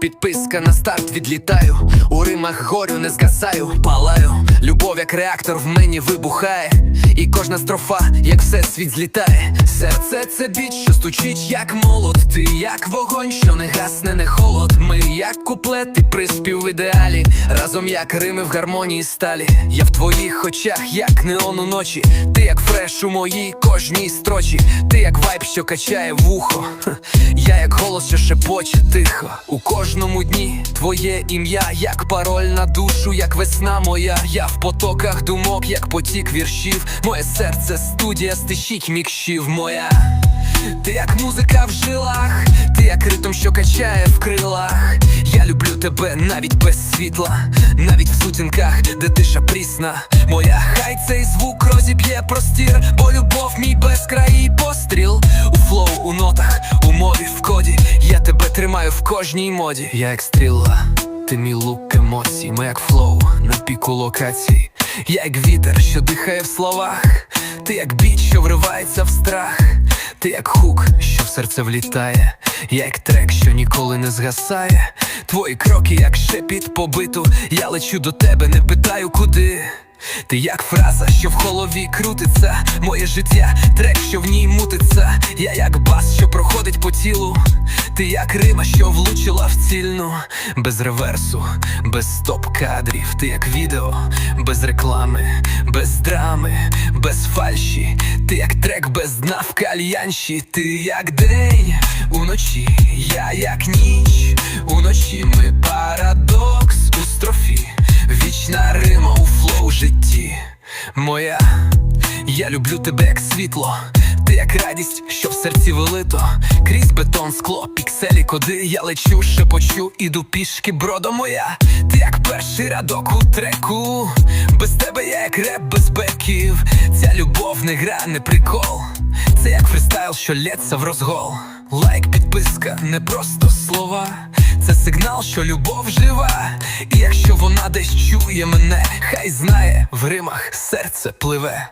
підписка на старт відлітаю. У римах горю не згасаю, палаю. Любов, як реактор в мені вибухає. І кожна строфа, як все світ злітає. Серце це біч, що стучить, як молот. Ти як вогонь, що не гасне, не холод. Ми як куплети, приспів в ідеалі. Разом як рими в гармонії сталі. Я в твоїх очах, як неон у ночі. Ти як фреш у моїй кожній строчі. Ти як вайб, що качає вухо. Я як голос, що шепоче тихо. У кожному дні твоє ім'я, як пароль на душу, як весна моя. Я в потоках думок, як потік віршів. Моє серце студія стищить мікшів моя. Ти як музика в жилах, ти як ритм, що качає в крилах. Я люблю тебе навіть без світла, навіть в сутінках, де тиша прісна. Моя хай цей звук розіб'є простір, бо любов мій безкраїй постріл. У флоу, у нотах, у мові, в коді. Я тебе тримаю в кожній моді. Я як стріла, ти мій лук емоцій, ми як флоу на піку локацій. Я як вітер, що дихає в словах, ти як біч, що вривається в страх. Ти як хук, що в серце влітає, я як трек, що ніколи не згасає. Твої кроки, як шепіт побиту. Я лечу до тебе, не питаю куди. Ти як фраза, що в голові крутиться, моє життя, трек, що в ній мутиться. Я як бас, що проходить по тілу. Ти як рима, що влучила в цільну, без реверсу, без стоп-кадрів, ти як відео, без реклами, без драми, без фальші, ти як трек без дна в кальянші, ти як день уночі, я як ніч, уночі ми парадокс у строфі, вічна рима у флоу житті. Моя, я люблю тебе як світло, ти як радість, що серці вилито, крізь бетон, скло, пікселі, коди я лечу, шепочу, іду пішки, бродо моя, ти як перший рядок у треку, без тебе я як реп без беків, ця любов не гра, не прикол, це як фристайл, що лється в розгол. Лайк, підписка, не просто слова, це сигнал, що любов жива. І якщо вона десь чує мене, хай знає, в римах серце пливе.